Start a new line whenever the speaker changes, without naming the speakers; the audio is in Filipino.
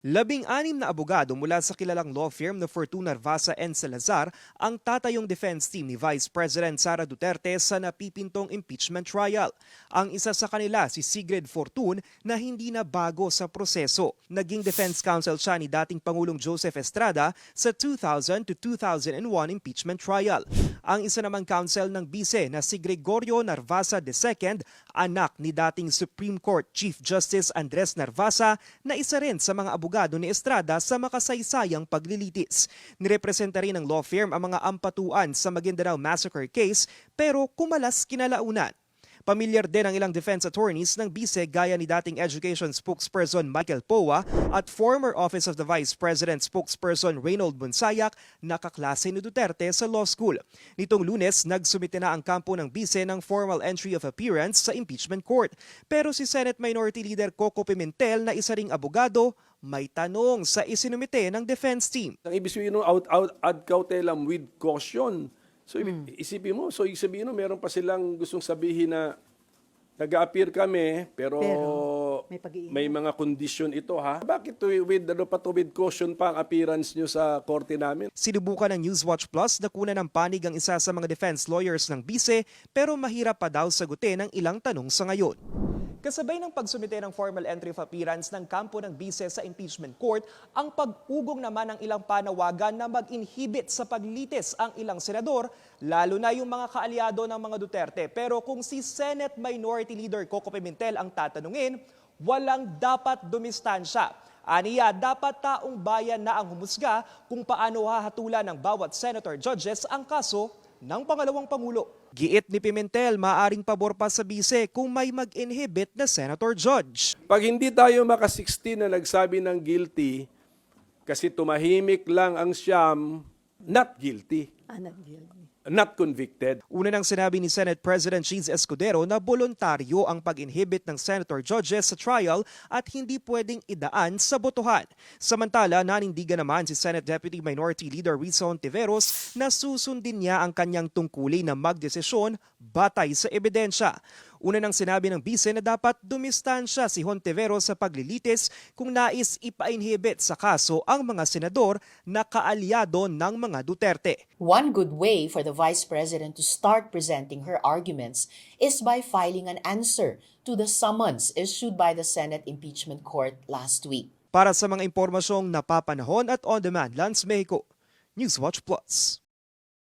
Labing-anim na abogado mula sa kilalang law firm na Fortuna Vasa and Salazar ang tatayong defense team ni Vice President Sara Duterte sa napipintong impeachment trial. Ang isa sa kanila si Sigrid Fortun na hindi na bago sa proseso. Naging defense counsel siya ni dating Pangulong Joseph Estrada sa 2000 to 2001 impeachment trial. Ang isa namang counsel ng bise na si Gregorio Narvasa II, anak ni dating Supreme Court Chief Justice Andres Narvasa na isa rin sa mga abogado ni Estrada sa makasaysayang paglilitis. Nirepresenta rin ng law firm ang mga ampatuan sa Maguindanao Massacre case pero kumalas kinalaunan. Pamilyar din ang ilang defense attorneys ng bise gaya ni dating education spokesperson Michael Poa at former Office of the Vice President spokesperson Reynold Bonsayak na kaklase ni Duterte sa law school. Nitong lunes, nagsumite na ang kampo ng bise ng formal entry of appearance sa impeachment court. Pero si Senate Minority Leader Coco Pimentel na isa ring abogado, may tanong sa isinumite ng defense team.
Ang ibig sabihin ad cautelam with caution. So, ibig- isipin mo, so sabihin mo, meron pa silang gustong sabihin na nag-appear kami, pero,
Pero, may
may mga kondisyon ito ha. Bakit to, with, ano pa to, with caution pa ang appearance nyo sa korte namin?
Sinubukan ng Newswatch Plus na kunan ng panig ang isa sa mga defense lawyers ng bise pero mahirap pa daw sagutin ang ilang tanong sa ngayon. Kasabay ng pagsumite ng formal entry of appearance ng kampo ng bise sa impeachment court, ang pag-ugong naman ng ilang panawagan na mag-inhibit sa paglitis ang ilang senador, lalo na yung mga kaalyado ng mga Duterte. Pero kung si Senate Minority Leader Coco Pimentel ang tatanungin, walang dapat dumistansya. Aniya, dapat taong bayan na ang humusga kung paano hahatulan ng bawat senator judges ang kaso ng pangalawang Pangulo. Giit ni Pimentel, maaring pabor pa sa bise kung may mag-inhibit na senator judge.
Pag hindi tayo maka-16 na nagsabi ng guilty, kasi tumahimik lang ang siyam, not guilty,
Anak guilty.
not convicted.
Una nang sinabi ni Senate President Cheese Escudero na voluntaryo ang pag-inhibit ng senator judges sa trial at hindi pwedeng idaan sa botohan. Samantala, nanindigan naman si Senate Deputy Minority Leader Risa Ontiveros na susundin niya ang kanyang tungkulin na magdesisyon batay sa ebidensya. Una nang sinabi ng bise na dapat dumistansya si Hontiveros sa paglilitis kung nais ipa-inhibit sa kaso ang mga senador na kaalyado ng mga Duterte.
One good way for the Vice President to start presenting her arguments is by filing an answer to the summons issued by the Senate Impeachment Court last week.
Para sa mga impormasyong napapanahon at on-demand, Lance Mexico, Newswatch Plus.